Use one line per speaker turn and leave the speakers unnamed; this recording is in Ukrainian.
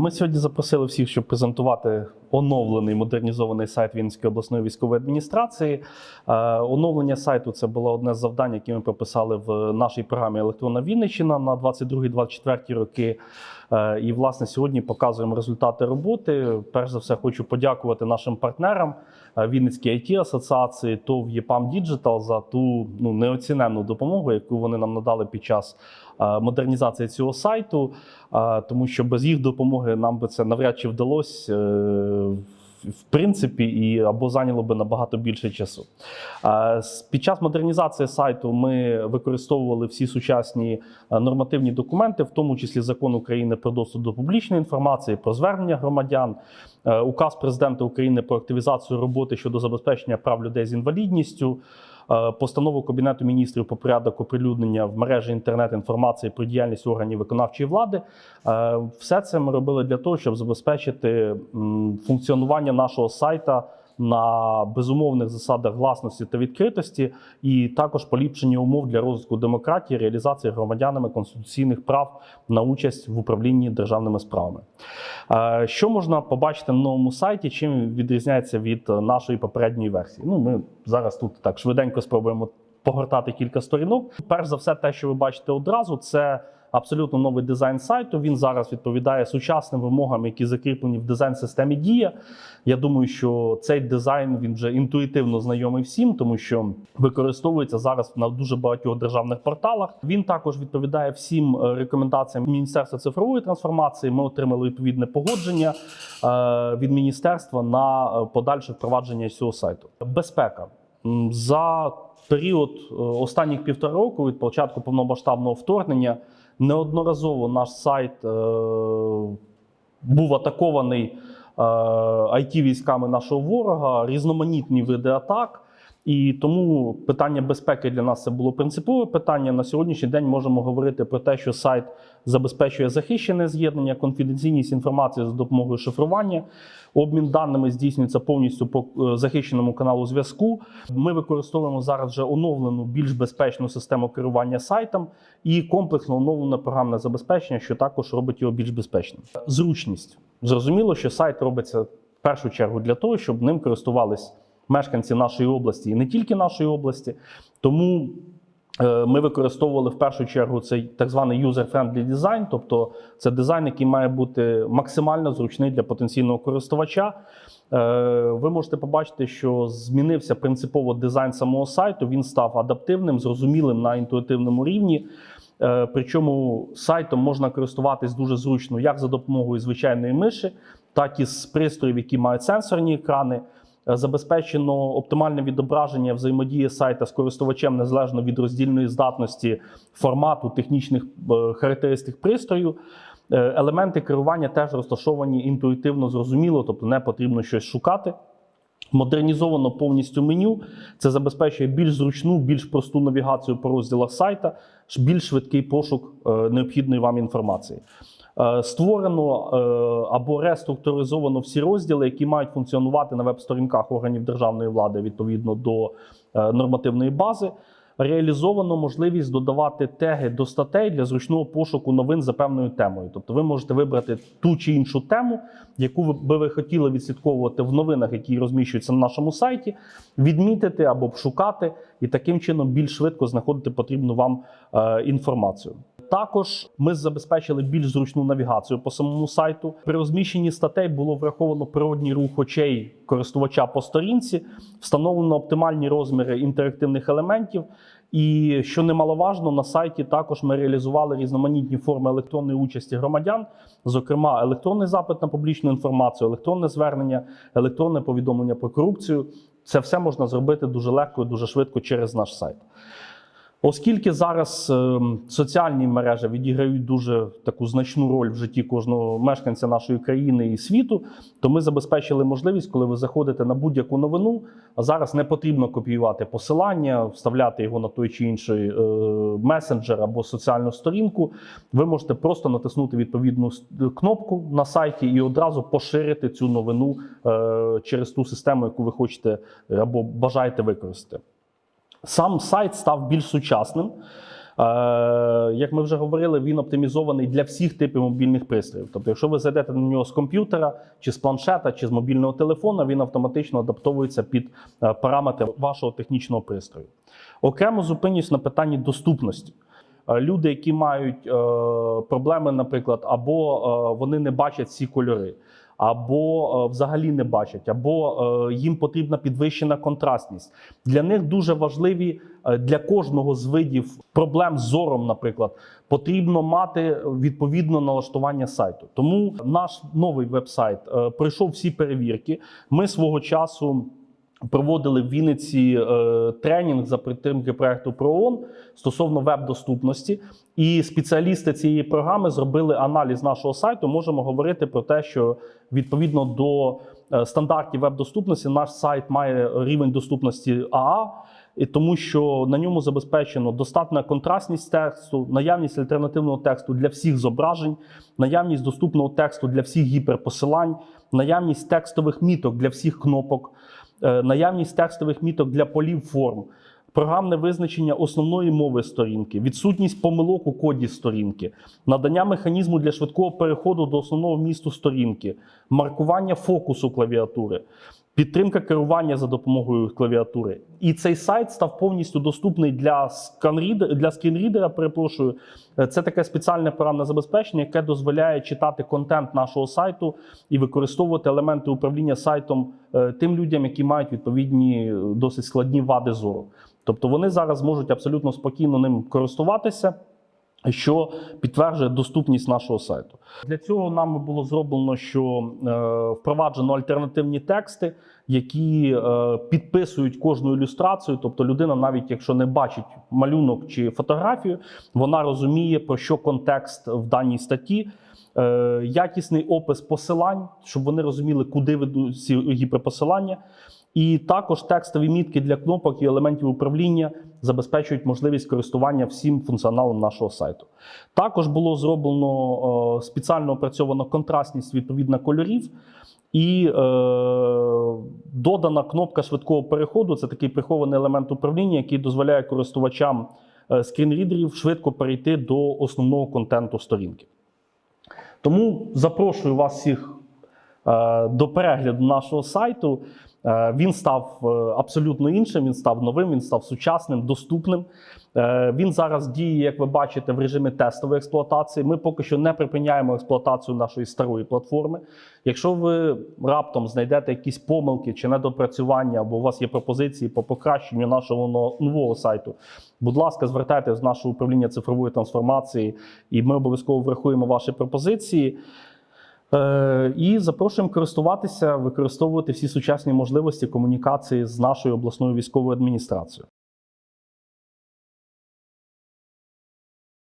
Ми сьогодні запросили всіх, щоб презентувати оновлений модернізований сайт Вінницької обласної військової адміністрації. Е, Оновлення сайту це було одне з завдань, які ми прописали в нашій програмі Електронна Вінниччина на 22-24 роки. Е, І, власне, сьогодні показуємо результати роботи. Перш за все, хочу подякувати нашим партнерам е, Вінницькій it асоціації ТОВ ЄПАМ Діджитал за ту ну, неоціненну допомогу, яку вони нам надали під час е, модернізації цього сайту. Тому що без їх допомоги нам би це навряд чи вдалося. В принципі, і або зайняло би набагато більше часу. Під час модернізації сайту ми використовували всі сучасні е, нормативні документи, в тому числі закон України про доступ до публічної інформації, про звернення громадян, е, указ президента України про активізацію роботи щодо забезпечення прав людей з інвалідністю. Е, Постанову Кабінету міністрів по порядок оприлюднення в мережі інтернет інформації про діяльність органів виконавчої влади. Е, Все це ми робили для того, щоб забезпечити функціонування нашого сайта на безумовних засадах власності та відкритості, і також поліпшення умов для розвитку демократії, реалізації громадянами конституційних прав на участь в управлінні державними справами. Е, Що можна побачити на новому сайті? Чим відрізняється від нашої попередньої версії? Ну, ми зараз тут так швиденько спробуємо погортати кілька сторінок. Перш за все, те, що ви бачите одразу, це абсолютно новий дизайн сайту. Він зараз відповідає сучасним вимогам, які закріплені в дизайн-системі Дія. Я думаю, що цей дизайн він вже інтуїтивно знайомий всім, тому що використовується зараз на дуже багатьох державних порталах. Він також відповідає всім е, рекомендаціям Міністерства цифрової трансформації. Ми отримали відповідне погодження е, від міністерства на е, подальше впровадження цього сайту. Безпека за період останніх півтора року від початку повномасштабного вторгнення неодноразово наш сайт е, був атакований it військами нашого ворога, різноманітні види атак. І тому питання безпеки для нас це було принципове питання. На сьогоднішній день можемо говорити про те, що сайт забезпечує захищене з'єднання, конфіденційність інформації за допомогою шифрування. Обмін даними здійснюється повністю по е, захищеному каналу зв'язку. Ми використовуємо зараз вже оновлену, більш безпечну систему керування сайтом і комплексно оновлене програмне забезпечення, що також робить його більш безпечним. Зручність зрозуміло, що сайт робиться в першу чергу для того, щоб ним користувались мешканці нашої області і не тільки нашої області. Тому е, ми використовували в першу чергу цей так званий user-friendly дизайн, тобто це дизайн, який має бути максимально зручний для потенційного користувача. Е, Ви можете побачити, що змінився принципово дизайн самого сайту. Він став адаптивним, зрозумілим на інтуїтивному рівні. Е, Причому сайтом можна користуватись дуже зручно як за допомогою звичайної миші, так і з пристроїв, які мають сенсорні екрани. Е, Забезпечено оптимальне відображення взаємодії сайта з користувачем незалежно від роздільної здатності, формату, технічних е, характеристик пристрою. Е, Елементи керування теж розташовані інтуїтивно зрозуміло, тобто не потрібно щось шукати. Модернізовано повністю меню. Це забезпечує більш зручну, більш просту навігацію по розділах сайта, більш швидкий пошук необхідної вам інформації. Е, Створено е, або реструктуризовано всі розділи, які мають функціонувати на веб-сторінках органів державної влади відповідно до е, нормативної бази. Реалізовано можливість додавати теги до статей для зручного пошуку новин за певною темою. Тобто ви можете вибрати ту чи іншу тему, яку ви- би ви хотіли відслідковувати в новинах, які розміщуються на нашому сайті, відмітити або обшукати, і таким чином більш швидко знаходити потрібну вам інформацію. Також ми забезпечили більш зручну навігацію по самому сайту. При розміщенні статей було враховано природній рух очей користувача по сторінці, встановлено оптимальні розміри інтерактивних елементів. І що немаловажно, на сайті також ми реалізували різноманітні форми електронної участі громадян, зокрема, електронний запит на публічну інформацію, електронне звернення, електронне повідомлення про корупцію. Це все можна зробити дуже легко і дуже швидко через наш сайт. Оскільки зараз е, соціальні мережі відіграють дуже таку значну роль в житті кожного мешканця нашої країни і світу, то ми забезпечили можливість, коли ви заходите на будь-яку новину, а зараз не потрібно копіювати посилання, вставляти його на той чи інший е, месенджер або соціальну сторінку. Ви можете просто натиснути відповідну кнопку на сайті і одразу поширити цю новину е, через ту систему, яку ви хочете е, або бажаєте використати. Сам сайт став більш сучасним. Е, Як ми вже говорили, він оптимізований для всіх типів мобільних пристроїв. Тобто, якщо ви зайдете на нього з комп'ютера, чи з планшета, чи з мобільного телефона, він автоматично адаптовується під е, параметри вашого технічного пристрою. Окремо зупинюсь на питанні доступності. Е, Люди, які мають проблеми, наприклад, або вони не бачать всі кольори, або е, взагалі не бачать, або е, їм потрібна підвищена контрастність. Для них дуже важливі е, для кожного з видів проблем з зором, наприклад, потрібно мати відповідне налаштування сайту. Тому наш новий веб-сайт пройшов всі перевірки. Ми свого часу. Проводили в Вінниці е, тренінг за підтримки проекту ПРООН стосовно веб-доступності, і спеціалісти цієї програми зробили аналіз нашого сайту. Можемо говорити про те, що відповідно до е, стандартів веб-доступності наш сайт має рівень доступності АА, і тому що на ньому забезпечено достатня контрастність тексту, наявність альтернативного тексту для всіх зображень, наявність доступного тексту для всіх гіперпосилань, наявність текстових міток для всіх кнопок наявність текстових міток для полів форм, програмне визначення основної мови сторінки, відсутність помилок у коді сторінки, надання механізму для швидкого переходу до основного місту сторінки, маркування фокусу клавіатури. Підтримка керування за допомогою клавіатури. І цей сайт став повністю доступний для сканрідера, для скрінрідера. Перепрошую, Е, це таке спеціальне програмне забезпечення, яке дозволяє читати контент нашого сайту і використовувати елементи управління сайтом е, тим людям, які мають відповідні е, досить складні вади зору. Тобто вони зараз можуть абсолютно спокійно ним користуватися. Що підтверджує доступність нашого сайту для цього нами було зроблено, що е, впроваджено альтернативні тексти, які е, підписують кожну ілюстрацію. Тобто, людина, навіть якщо не бачить малюнок чи фотографію, вона розуміє про що контекст в даній статті. Е, якісний опис посилань, щоб вони розуміли, куди ведуть ці гіперпосилання. І також текстові мітки для кнопок і елементів управління забезпечують можливість користування всім функціоналом нашого сайту. Також було зроблено е, спеціально опрацьовано контрастність відповідно кольорів. І е, додана кнопка швидкого переходу це такий прихований елемент управління, який дозволяє користувачам е, скрінрідерів швидко перейти до основного контенту сторінки. Тому запрошую вас всіх до перегляду нашого сайту. Е, Він став е, абсолютно іншим, він став новим, він став сучасним, доступним. Е, Він зараз діє, як ви бачите, в режимі тестової експлуатації. Ми поки що не припиняємо експлуатацію нашої старої платформи. Якщо ви раптом знайдете якісь помилки чи недопрацювання, або у вас є пропозиції по покращенню нашого нового сайту, будь ласка, звертайтеся в наше управління цифрової трансформації, і ми обов'язково врахуємо ваші пропозиції. Е, І запрошуємо користуватися, використовувати всі сучасні можливості комунікації з нашою обласною військовою адміністрацією.